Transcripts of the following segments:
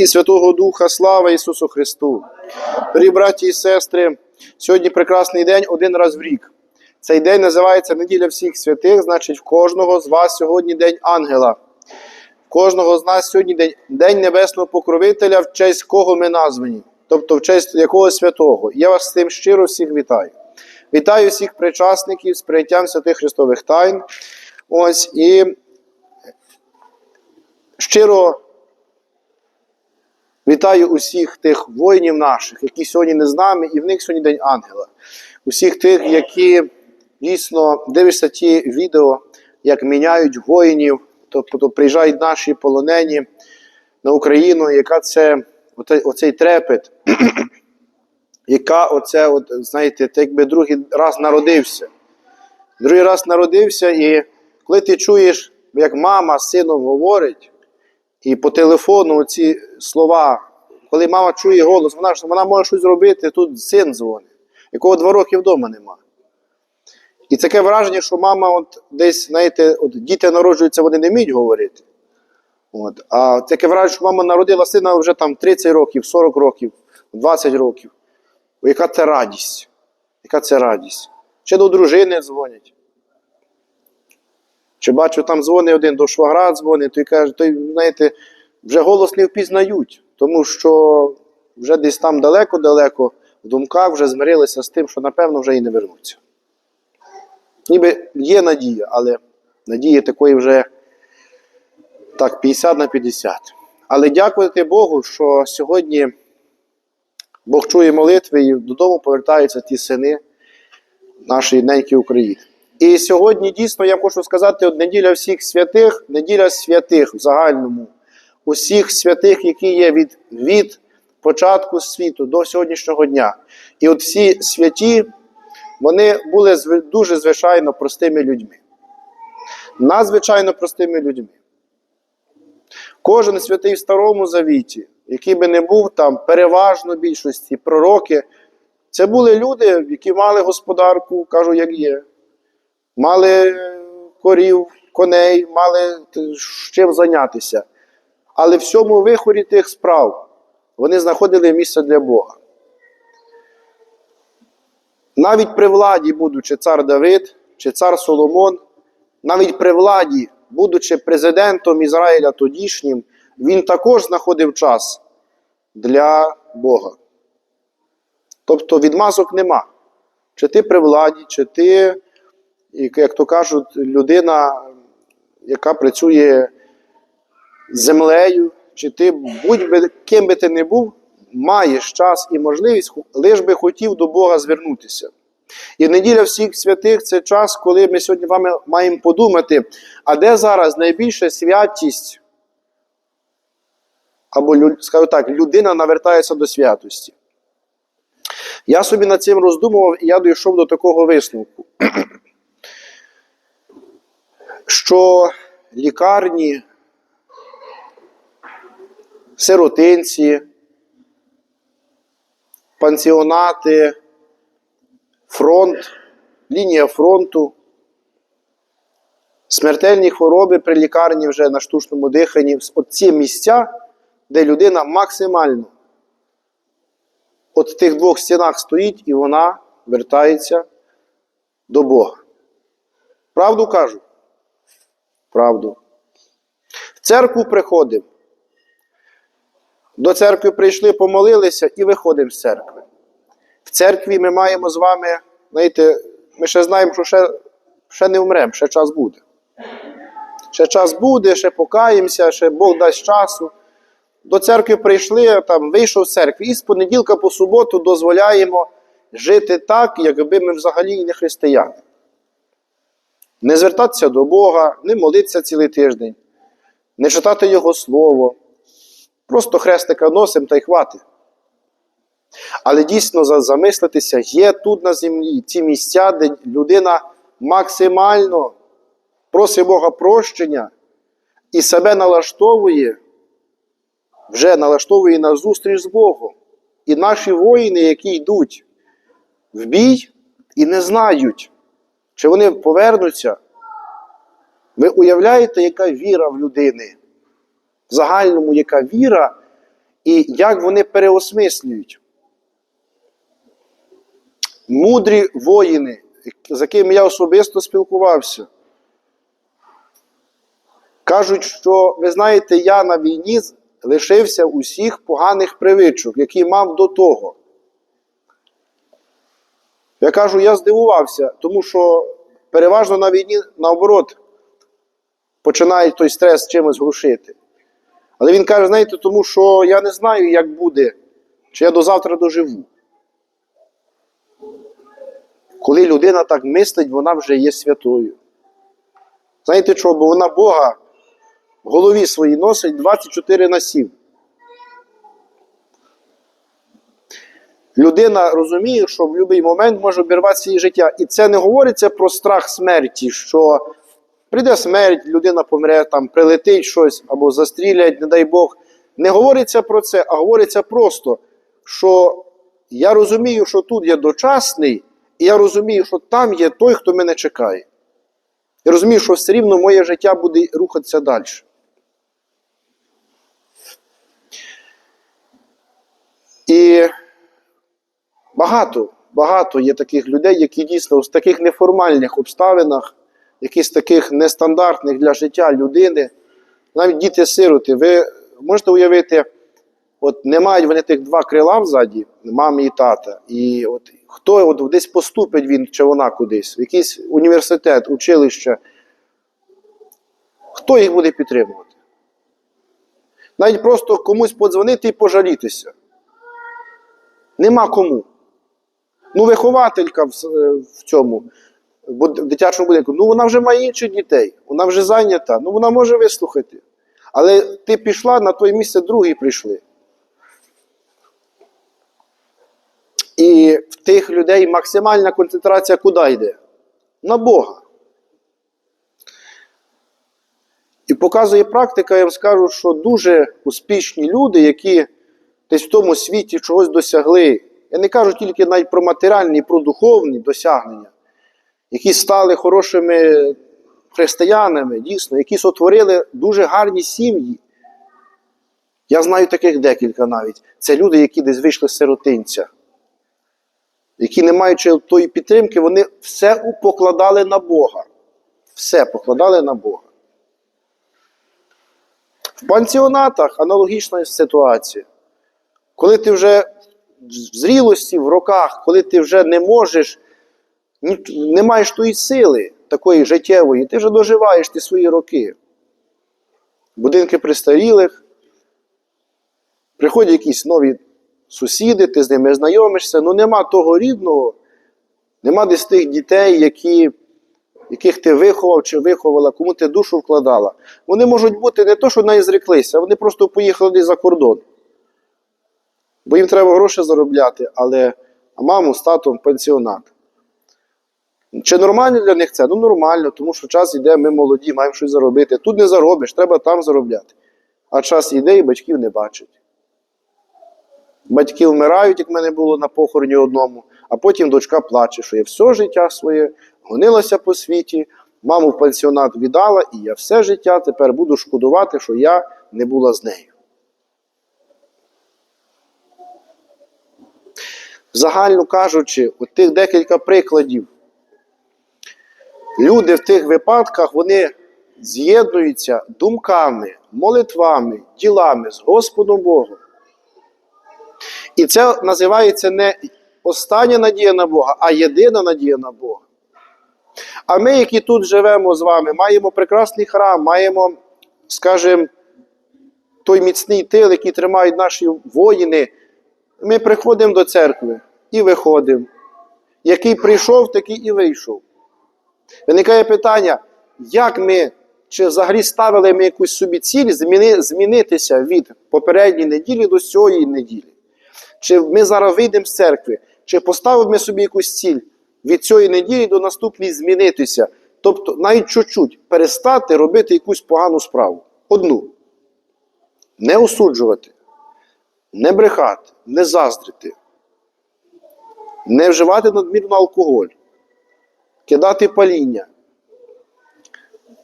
і Святого Духа, слава Ісусу Христу. Дорогі браті і сестри, сьогодні прекрасний день один раз в рік. Цей день називається Неділя всіх святих, значить, в кожного з вас сьогодні День ангела. В кожного з нас сьогодні День, день Небесного Покровителя, в честь кого ми названі, тобто в честь якого святого. Я вас з тим щиро всіх вітаю. Вітаю всіх причасників з прийняттям святих Христових тайн. Ось і щиро Вітаю усіх тих воїнів наших, які сьогодні не з нами, і в них сьогодні День Ангела. Усіх тих, які дійсно дивишся ті відео, як міняють воїнів, тобто приїжджають наші полонені на Україну, яка це оцей трепет, яка оце, от, знаєте, ти якби другий раз народився. Другий раз народився, і коли ти чуєш, як мама з сином говорить, і по телефону ці слова, коли мама чує голос, вона ж вона може щось зробити, тут син дзвонить, якого два роки вдома нема. І таке враження, що мама от десь, знаєте, от діти народжуються, вони не вміють говорити. От. А таке враження, що мама народила сина вже там 30 років, 40 років, 20 років. Яка це радість? Яка це радість? Ще до дружини дзвонять. Чи бачу, там дзвонить один до швагра дзвонить, той каже, той, знаєте, вже голос не впізнають, тому що вже десь там далеко-далеко в думках вже змирилися з тим, що напевно вже і не вернуться. Ніби є надія, але надії такої вже так, 50 на 50. Але дякувати Богу, що сьогодні Бог чує молитви і додому повертаються ті сини нашої неньки України. І сьогодні дійсно я хочу сказати, от неділя всіх святих, неділя святих в загальному, усіх святих, які є від, від початку світу до сьогоднішнього дня. І от всі святі, вони були дуже звичайно простими людьми. Надзвичайно простими людьми. Кожен святий в Старому Завіті, який би не був там, переважно більшості пророки, це були люди, які мали господарку, кажу, як є мали корів, коней, мали чим зайнятися. Але в цьому вихорі тих справ вони знаходили місце для Бога. Навіть при владі, будучи цар Давид чи цар Соломон, навіть при владі, будучи президентом Ізраїля тодішнім, він також знаходив час для Бога. Тобто відмазок нема. Чи ти при владі, чи ти і, як то кажуть, людина, яка працює землею, чи ти будь-би ким би ти не був, маєш час і можливість, лиш би хотів до Бога звернутися. І неділя всіх святих це час, коли ми сьогодні вами маємо подумати, а де зараз найбільша святість, або, скажу так, людина навертається до святості. Я собі над цим роздумував, і я дійшов до такого висновку що лікарні, сиротинці, пансіонати, фронт, лінія фронту, смертельні хвороби при лікарні вже на штучному диханні ці місця, де людина максимально от в тих двох стінах стоїть і вона вертається до Бога. Правду кажу? Правду. В церкву приходимо. До церкви прийшли, помолилися і виходимо з церкви. В церкві ми маємо з вами, знаєте, ми ще знаємо, що ще, ще не вмремо, ще час буде. Ще час буде, ще покаємося, ще Бог дасть часу. До церкви прийшли, там вийшов з церкви, і з понеділка по суботу дозволяємо жити так, якби ми взагалі не християни. Не звертатися до Бога, не молитися цілий тиждень, не читати Його Слово. Просто хрестика носим та й хватить. Але дійсно замислитися, є тут на землі ті місця, де людина максимально просить Бога прощення і себе налаштовує, вже налаштовує на зустріч з Богом. І наші воїни, які йдуть в бій і не знають, чи вони повернуться. Ви уявляєте, яка віра в людини? В загальному, яка віра, і як вони переосмислюють. Мудрі воїни, з якими я особисто спілкувався, кажуть, що ви знаєте, я на війні лишився усіх поганих привичок, які мав до того. Я кажу, я здивувався, тому що переважно на війні, наоборот, починає той стрес чимось глушити. Але він каже, знаєте, тому що я не знаю, як буде, чи я до завтра доживу. Коли людина так мислить, вона вже є святою. Знаєте чого? Бо вона Бога в голові своїй носить 24 на 7. Людина розуміє, що в будь-який момент може обірватися її життя. І це не говориться про страх смерті, що прийде смерть, людина помре, там, прилетить щось або застрілять, не дай Бог. Не говориться про це, а говориться просто, що я розумію, що тут є дочасний, і я розумію, що там є той, хто мене чекає. Я розумію, що все рівно моє життя буде рухатися далі. І багато, багато є таких людей, які дійсно в таких неформальних обставинах, якісь таких нестандартних для життя людини, навіть діти-сироти, ви можете уявити, от не мають вони тих два крила взаді, мами і тата. І от хто от десь поступить він чи вона кудись, в якийсь університет, училище, хто їх буде підтримувати? Навіть просто комусь подзвонити і пожалітися. Нема кому. Ну, вихователька в, е, в цьому в дитячому будинку, ну вона вже має інших дітей, вона вже зайнята, ну вона може вислухати. Але ти пішла, на той місце другі прийшли. І в тих людей максимальна концентрація куди йде? На Бога. І показує практика, я вам скажу, що дуже успішні люди, які десь в тому світі чогось досягли. Я не кажу тільки навіть про матеріальні, про духовні досягнення, які стали хорошими християнами, дійсно, які сотворили дуже гарні сім'ї. Я знаю таких декілька навіть. Це люди, які десь вийшли з сиротинця, які, не маючи тої підтримки, вони все покладали на Бога. Все покладали на Бога. В пансіонатах аналогічна ситуація. Коли ти вже в зрілості, в роках, коли ти вже не можеш, не маєш тої сили такої життєвої, ти вже доживаєш ті свої роки. Будинки пристарілих, приходять якісь нові сусіди, ти з ними знайомишся, ну нема того рідного, нема десь тих дітей, які, яких ти виховав чи виховала, кому ти душу вкладала. Вони можуть бути не то, що не зреклися, вони просто поїхали за кордон. Бо їм треба гроші заробляти, але маму з татом пенсіонат. Чи нормально для них це? Ну нормально, тому що час йде, ми молоді, маємо щось заробити. Тут не заробиш, треба там заробляти. А час йде і батьків не бачать. Батьки вмирають, як в мене було на похороні одному, а потім дочка плаче, що я все життя своє гонилася по світі, маму в пансіонат віддала, і я все життя тепер буду шкодувати, що я не була з нею. Загально кажучи, от тих декілька прикладів. Люди в тих випадках вони з'єднуються думками, молитвами, ділами з Господом Богом. І це називається не остання надія на Бога, а єдина надія на Бога. А ми, які тут живемо з вами, маємо прекрасний храм, маємо, скажімо, той міцний тил, який тримають наші воїни. Ми приходимо до церкви і виходимо. Який прийшов, такий і вийшов. Виникає питання, як ми, чи взагалі ставили ми якусь собі ціль зміни, змінитися від попередньої неділі до цієї неділі? Чи ми зараз вийдемо з церкви, чи поставимо ми собі якусь ціль від цієї неділі до наступної змінитися? Тобто навіть чуть-чуть перестати робити якусь погану справу. Одну. Не осуджувати, не брехати, не заздрити, не вживати надмірно алкоголь, кидати паління,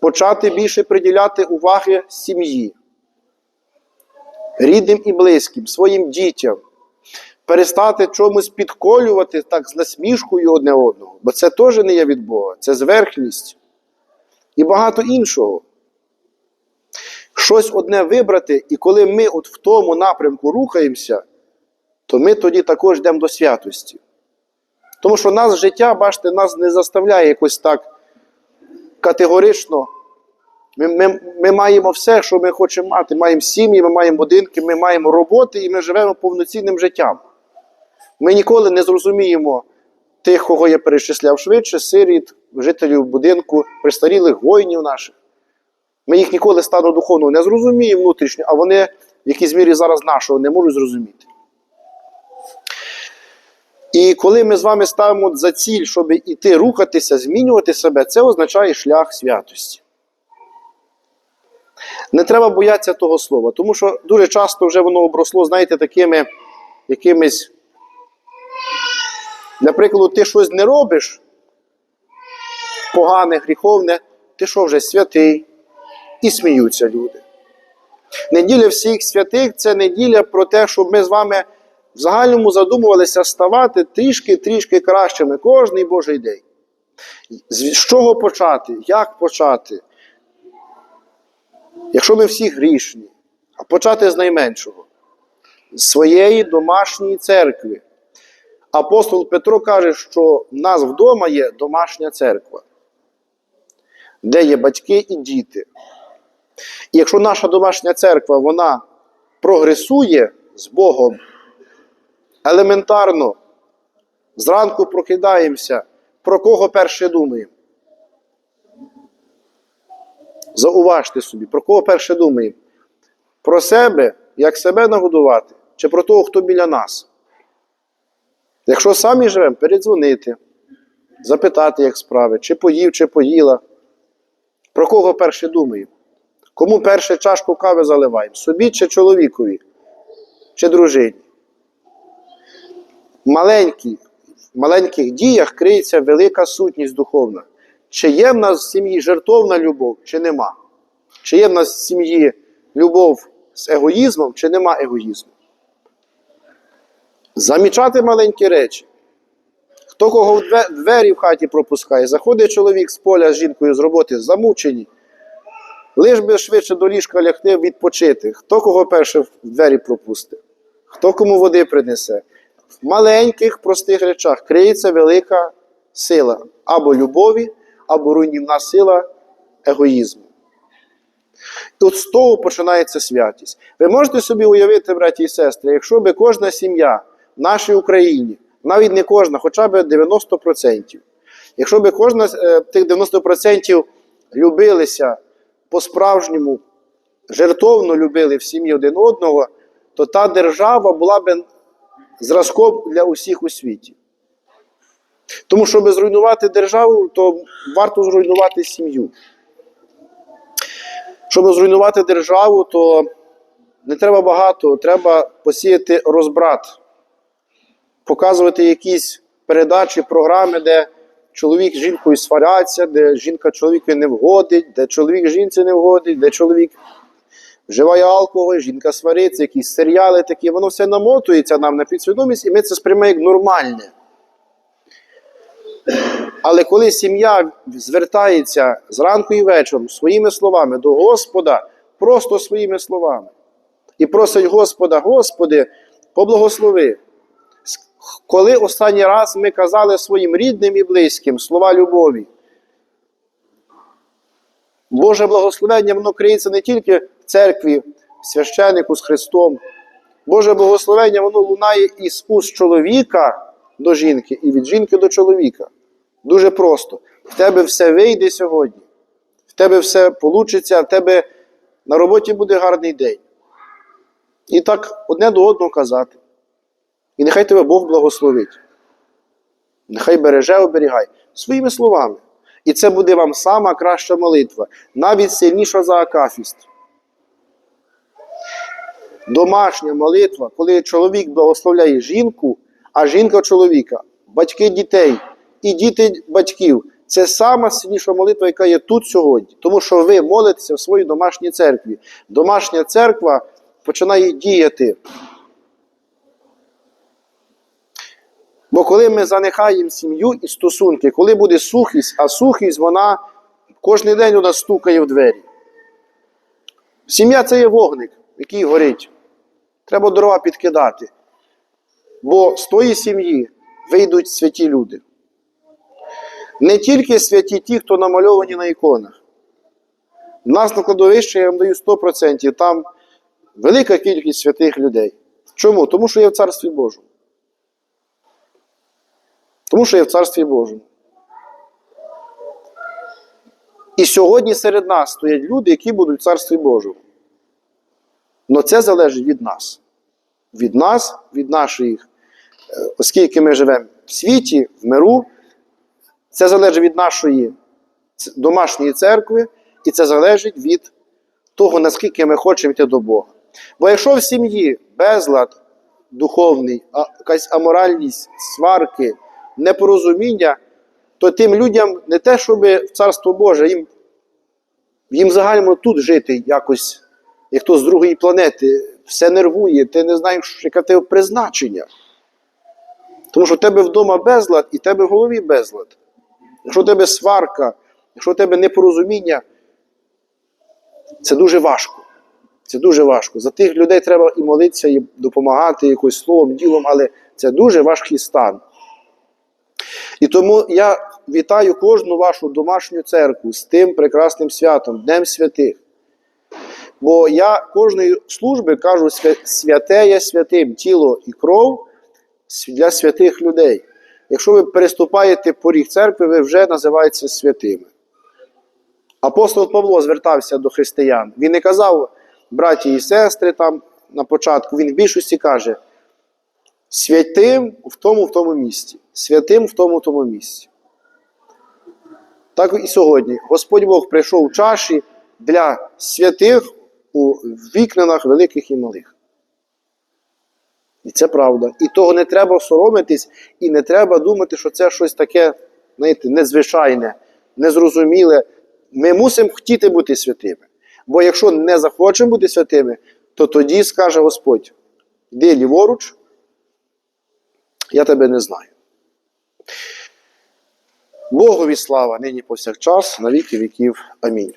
почати більше приділяти уваги сім'ї, рідним і близьким, своїм дітям, перестати чомусь підколювати так з насмішкою одне одного, бо це теж не є від Бога, це зверхність і багато іншого. Щось одне вибрати, і коли ми от в тому напрямку рухаємося, то ми тоді також йдемо до святості. Тому що нас життя, бачите, нас не заставляє якось так категорично. Ми, ми, ми маємо все, що ми хочемо мати. Маємо сім'ї, ми маємо будинки, ми маємо роботи і ми живемо повноцінним життям. Ми ніколи не зрозуміємо тих, кого я перечисляв швидше, сиріт, жителів будинку, престарілих воїнів наших. Ми їх ніколи стану духовного не зрозуміємо внутрішньо, а вони в якійсь мірі зараз нашого не можуть зрозуміти. І коли ми з вами ставимо за ціль, щоб іти рухатися, змінювати себе, це означає шлях святості. Не треба боятися того слова, тому що дуже часто вже воно обросло, знаєте, такими якимись. Для прикладу, ти щось не робиш погане, гріховне, ти що вже святий, і сміються люди. Неділя всіх святих це неділя про те, щоб ми з вами в загальному задумувалися ставати трішки-трішки кращими кожний Божий день. З чого почати? Як почати? Якщо ми всі грішні, а почати з найменшого, з своєї домашньої церкви. Апостол Петро каже, що в нас вдома є домашня церква, де є батьки і діти. І якщо наша домашня церква вона прогресує з Богом, елементарно, зранку прокидаємося, про кого перше думаємо? Зауважте собі, про кого перше думаємо? Про себе, як себе нагодувати, чи про того, хто біля нас? Якщо самі живемо, передзвонити, запитати, як справи, чи поїв, чи поїла. Про кого перше думаємо? Кому перше чашку кави заливаємо? Собі чи чоловікові, чи дружині? Маленькі, в маленьких діях криється велика сутність духовна. Чи є в нас в сім'ї жертовна любов, чи нема? Чи є в нас в сім'ї любов з егоїзмом, чи нема егоїзму? Замічати маленькі речі. Хто кого в двері в хаті пропускає, заходить чоловік з поля з жінкою з роботи, замучені. Лиш би швидше до ліжка лягти відпочити. Хто кого перше в двері пропустить, хто кому води принесе. В маленьких простих речах криється велика сила або любові, або руйнівна сила егоїзму. І от з того починається святість. Ви можете собі уявити, браті і сестри, якщо би кожна сім'я в нашій Україні, навіть не кожна, хоча б 90%, якщо б кожна з е, тих 90% любилися по-справжньому, жертовно любили в сім'ї один одного, то та держава була б зразком для усіх у світі. Тому, щоб зруйнувати державу, то варто зруйнувати сім'ю. Щоб зруйнувати державу, то не треба багато, треба посіяти розбрат, показувати якісь передачі, програми, де чоловік з жінкою сваряться, де жінка чоловікові не вгодить, де чоловік жінці не вгодить, де чоловік вживає алкоголь, жінка свариться, якісь серіали такі, воно все намотується нам на підсвідомість, і ми це сприймаємо як нормальне. Але коли сім'я звертається зранку і вечором своїми словами до Господа, просто своїми словами, і просить Господа, Господи, поблагослови. Коли останній раз ми казали своїм рідним і близьким слова любові, Боже благословення, воно криється не тільки в церкві, священнику з Христом. Боже благословення, воно лунає із уст чоловіка до жінки і від жінки до чоловіка. Дуже просто. В тебе все вийде сьогодні, в тебе все вийде, в тебе на роботі буде гарний день. І так одне до одного казати. І нехай тебе Бог благословить. Нехай береже, оберігай своїми словами. І це буде вам сама краща молитва, навіть сильніша за Акафіст. Домашня молитва, коли чоловік благословляє жінку, а жінка чоловіка, батьки дітей і діти батьків. Це сама сильніша молитва, яка є тут сьогодні. Тому що ви молитеся в своїй домашній церкві. Домашня церква починає діяти. Бо коли ми занехаємо сім'ю і стосунки, коли буде сухість, а сухість вона кожен день у нас стукає в двері. Сім'я це є вогник, який горить. Треба дрова підкидати. Бо з тої сім'ї вийдуть святі люди. Не тільки святі ті, хто намальовані на іконах. У нас на кладовищі, я вам даю 100%, там велика кількість святих людей. Чому? Тому що є в Царстві Божому. Тому що є в Царстві Божому. І сьогодні серед нас стоять люди, які будуть в Царстві Божому. Але це залежить від нас. Від нас, від нашої, е, оскільки ми живемо в світі, в миру, це залежить від нашої домашньої церкви, і це залежить від того, наскільки ми хочемо йти до Бога. Бо якщо в сім'ї безлад духовний, а, якась аморальність, сварки, непорозуміння, то тим людям не те, щоб в Царство Боже, їм, їм загально тут жити якось, як хто з другої планети, все нервує, ти не знаєш, яке тебе призначення. Тому що в тебе вдома безлад і в тебе в голові безлад. Якщо в тебе сварка, якщо в тебе непорозуміння, це дуже важко. Це дуже важко. За тих людей треба і молитися, і допомагати якось словом, ділом, але це дуже важкий стан. І тому я вітаю кожну вашу домашню церкву з тим прекрасним святом, Днем Святих. Бо я кожної служби кажу, святе є святим, тіло і кров для святих людей. Якщо ви переступаєте поріг церкви, ви вже називаєтеся святими. Апостол Павло звертався до християн. Він не казав, браті і сестри, там на початку, він в більшості каже: святим в тому в тому місці, святим в тому в тому місці. Так і сьогодні. Господь Бог прийшов у чаші для святих у вікненах великих і малих. І це правда. І того не треба соромитись, і не треба думати, що це щось таке, знаєте, незвичайне, незрозуміле. Ми мусимо хотіти бути святими. Бо якщо не захочемо бути святими, то тоді скаже Господь: йди ліворуч, я тебе не знаю. Богові слава нині повсякчас, на віки віків. Амінь.